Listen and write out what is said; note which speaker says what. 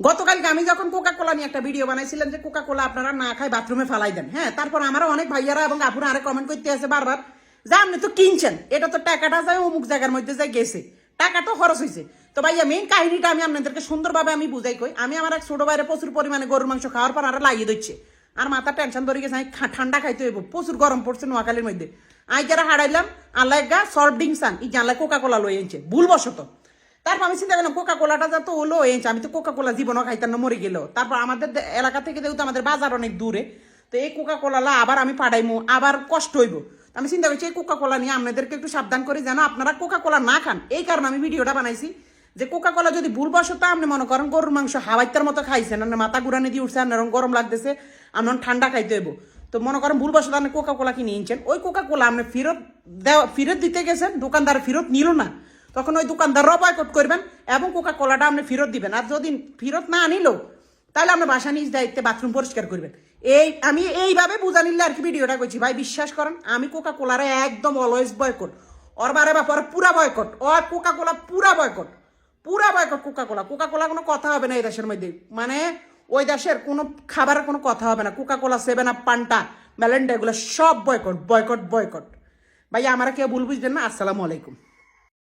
Speaker 1: গতকালকে আমি যখন কোকা কোলা নিয়ে একটা ভিডিও বানাইছিলাম যে কোকা কোলা আপনারা না খাই বাথরুমে ফালাই দেন। হ্যাঁ তারপর আমারও অনেক ভাইয়ারা এবং আপুরা আরে কমেন্ট করতে আছে বারবার যে, আপনি তো কিনছেন, এটা তো টাকাটা যায় অমুক জায়গার মধ্যে যায় গেছে। টাকা তো খরচ হয়েছে তো ভাইয়া মেইন কাহিনীটা আমি আপনাদেরকে সুন্দরভাবে আমি বুঝাই কই। আমি আমার এক ছোট বাইরে প্রচুর পরিমাণে গরুর মাংস খাওয়ার পর আর লাগিয়ে দিচ্ছে। আর মাথা টেনশন ধরে গেছে আমি ঠান্ডা খাইতে হইব, প্রচুর গরম পড়ছে নোয়াখালীর মধ্যে। আই যারা হারাইলাম, আল্লাহ গা সল্ট ড্রিঙ্কস আন এই জানলা কোকা কোলা লই আনছে। ভুলবশত। তারপর আমি চিন্তা করলাম কোকা কোলাটা যা তো হলো এনেছে আমি তো কোকা কোলা জীবনও খাইতাম না, মরে গেল। তারপর আমাদের এলাকা থেকে যেহেতু আমাদের বাজার অনেক দূরে, তো এই কোকা কোলালা আবার আমি পাঠাইমু, আবার কষ্ট হইব। আমি চিন্তা করছি, এই কোকা কোলা নিয়ে আপনাদেরকে একটু সাবধান করি যেন আপনারা কোকা কোলা না খান। এই কারণে আমি ভিডিওটা বানাইছি যে কোকা কোলা যদি ভুলবশত আপনি মনে করেন গরুর মাংস হাওয়াইতার মতো খাইছেন আর মাথা ঘুরানি দিয়ে উঠছে আর গরম লাগতেছে, আপনার ঠান্ডা খাইতে হইব। তো মনে করেন ভুলবশত আপনি কোকা কোলা কিনে নিয়েছেন ওই কোকা কোলা আপনি ফেরত দেওয়া ফেরত দিতে গেছেন, দোকানদার ফেরত নিল না। তখন ওই দোকানদাররাও বয়কট করবেন এবং কোকা কোলাটা আপনি ফেরত দিবেন। আর যদি ফেরত না আনিল, তাহলে আপনি বাসা নিজ দায়িত্বে বাথরুম পরিষ্কার করবেন। এই, আমি এইভাবে বুঝা নিলে আর কি ভিডিওটা করছি। ভাই, বিশ্বাস করেন, আমি কোকা কোলারে একদম অলওয়েজ বয়কট। ওর বারে বাপর পুরা বয়কট। ওর কোকা কোলা পুরা বয়কট। পুরা boycott Coca Cola Coca Cola কোনো কথা হবে না এই দেশের মধ্যে। মানে ওই দেশের কোনো খাবারের কোনো কথা হবে না। Coca Cola Seven Up Fanta Mirinda এগুলো সব বয়কট বয়কট বয়কট। ভাই, আমার কেউ ভুল বুঝবেন না? আসসালামু আলাইকুম।